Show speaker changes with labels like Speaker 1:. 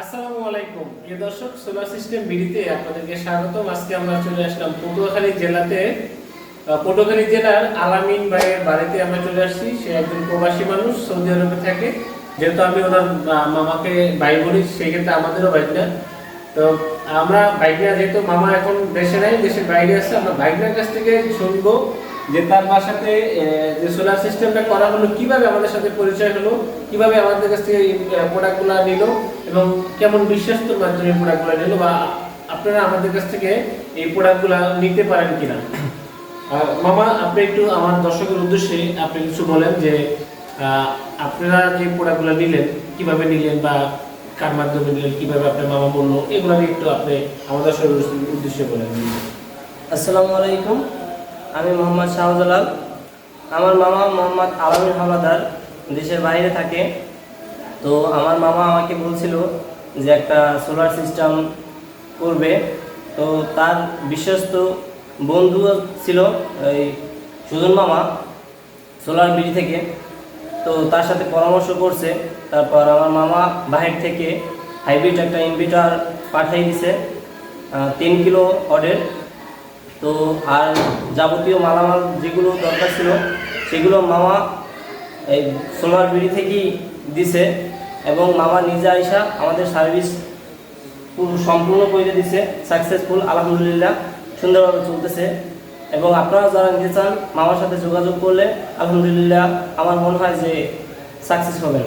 Speaker 1: আসসালামু আলাইকুম। প্রিয় দর্শক সোলার সিস্টেম বিডিতে আপনাদেরকে স্বাগতম। আজকে আমরা চলে আসলাম পটুয়াখালী জেলাতে। পটুয়াখালী জেলার আলামিন ভাইয়ের বাড়িতে আমরা চলে আসছি। সে একজন প্রবাসী মানুষ, সৌদি আরবে থাকে। যেহেতু আমি ওনার মামাকে ভাই বলি, সেই ক্ষেত্রে আমাদেরও ভাইনা তো আমরা ভাইনা যেহেতু মামা এখন দেশে নাই, দেশের বাইরে আছে, আমরা ভাইনার কাছ থেকে শুনব যে তার বাসাতে যে সোলার সিস্টেমটা করা হলো, কীভাবে আমাদের সাথে পরিচয় হলো, কীভাবে আমাদের কাছ থেকে প্রোডাক্টগুলো নিল এবং কেমন বিশ্বস্তর মাধ্যমে প্রোডাক্টগুলো নিল বা আপনারা আমাদের কাছ থেকে এই প্রোডাক্টগুলো নিতে পারেন কিনা? মামা, আপনি একটু আমার দর্শকের উদ্দেশ্যে আপনি কিছু বলেন যে আপনারা যে প্রোডাক্টগুলো নিলেন, কীভাবে নিলেন বা কার মাধ্যমে নিলেন, কীভাবে আপনার মামা বলল, এগুলো একটু আপনি আমার দর্শকের উদ্দেশ্যে বলেন।
Speaker 2: আসসালামু আলাইকুম। আমি মোহাম্মদ শাহজালাল। আমার মামা মোহাম্মদ আলামিন হাওলাদার দেশের বাইরে থাকে। তো আমার মামা আমাকে বলছিল যে একটা সোলার সিস্টেম করবে। তো তার বিশ্বস্ত বন্ধু ছিল এই সুজন মামা সোলার বিডি থেকে। তো তার সাথে পরামর্শ করছে। তারপর আমার মামা বাহির থেকে হাইব্রিড একটা ইনভিটার পাঠিয়ে দিছে তিন কিলো অর্ডের তো আর যাবতীয় মালামাল যেগুলো দরকার ছিল, সেগুলো মামা এই সোলার বিড়ি থেকেই দিছে এবং মামা নিজে আইসা আমাদের সার্ভিস পুরো সম্পূর্ণ করে দিছে সাকসেসফুল আলহামদুলিল্লাহ, সুন্দরভাবে চলতেছে। এবং আপনারা যারা নিতে চান, মামার সাথে যোগাযোগ করলে, আলহামদুলিল্লাহ, আমার মনে হয় যে সাকসেস হবেন।